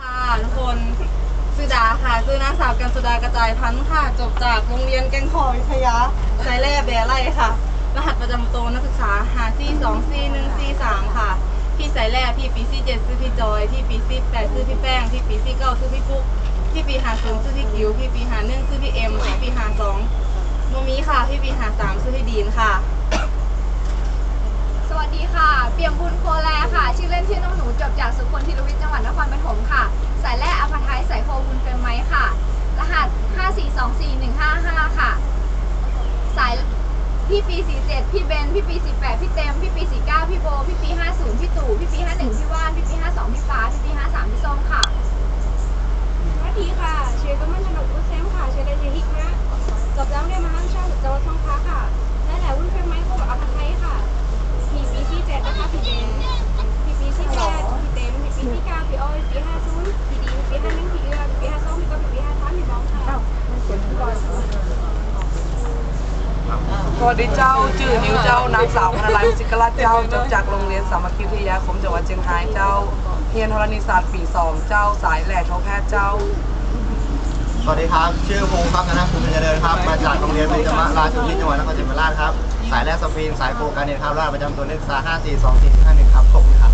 ค่ะทุกคนสุดาค่ะคือนางสาวกันสุดากระจายพันธุ์ค่ะ จบจากโรงเรียนแกงคอวิทยาสายแร่แบไล่ค่ะ รหัสประจำตัวนักศึกษาหาซี่สองซี่หนึ่งซี่สามค่ะ พี่สายแร่พี่ปีซี่เจ็ดซื้อพี่จอย พี่ปีซี่แปดซื้อพี่แป้ง พี่ปีซี่เก้าซื้อพี่ปุ๊ก พี่ปีหาศูนย์ซื้อพี่กิว พี่ปีหาหนึ่งซื้อพี่เอ็ม พี่ปีหาสองโมมีค่ะ พี่ปีหาสามซื้อพี่ดีนค่ะ ปี่ยมบุญโคแลค่ะ ชื่อเล่นชื่อน้องหนูจบจากสุคนธิรวิทย์จังหวัดนครปฐมค่ะ สายแรกอภัทายสายโคบุญเป็นไหมค่ะ รหัส 5424155 ค่ะ สายพี่ปี 47 พี่เบน พี่ปี 18 พี่เต็ม พี่ปี 49 พี่โบ พี่ปี 50 พี่ตู่ พี่ปี 51 พี่ว่าน พี่ปี 52 พี่ฟ้า พี่ปี 53 พี่ส้มค่ะ สวัสดีค่ะชื่อก็มันถนนกุแซมค่ะชื่อได้ชื่อฮิกนะจบแล้วเรียนมหาวิทยาลัยจังหวัดสงขลาค่ะและแหละวุ้นเป็นไม้โคกับอภัทไทยค่ะพี่ปีที่เจ็ดนะคะพี่เบนพี่ปีที่แปดพี่เต็มพี่ปีที่เก้าพี่อ้อยพี่ห้าศูนย์พี่ดีพี่ห้าหนึ่งพี่เอือพี่ห้าสองพี่ก็พี่ห้าสามพี่บองค่ะ สวัสดีเจ้าจื่อนิวเจ้านางสาวพนาลัยศิกราชเจ้าจบจากโรงเรียนสามัคคีวิทยาคมจังหวัดเชียงรายเจ้าเรียนธรณีศาสตร์ปีสองเจ้าสายแหล่ทอแพทย์เจ้า สวัสดีครับ ชื่อพงศ์ครับคณะภูมิเจริญครับ มาจากโรงเรียนเบญจมาราชวิทย์จังหวัดนครศรีธรรมราชครับ สายแรกสปีนสายโฟกัสเนตครับรหัสประจำตัวเลขศึกษา5 4 2 4 5 1ครับขอบคุณครับ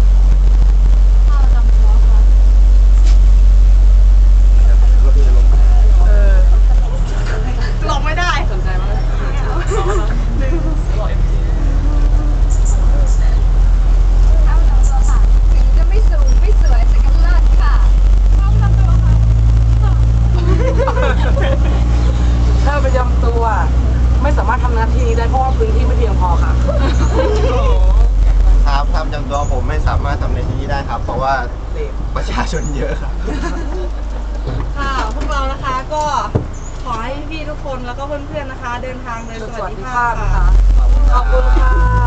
เออ ลงไม่ได้ สนใจมาก เอาลำตัวค่ะ ถึงจะไม่สูงไม่สวยแต่ก็เลิศค่ะเอาลำตัวค่ะ ถ้าประจำตัวไม่ สามารถทำหน้าที่นี้ได้เพราะว่าพื้นที่ไม่เพียงพอค่ะ ครับทำจำตัวผมไม่สามารถทำในที่นี้ได้ครับ เพราะว่าประชาชนเยอะครับ ค่ะ พวกเรานะคะก็ขอให้พี่ๆทุกคนแล้วก็เพื่อนๆนะคะ เดินทางโดยสสวัวัสสดิดีภาภาพพค่ะนะคะขอบคุณค่ะ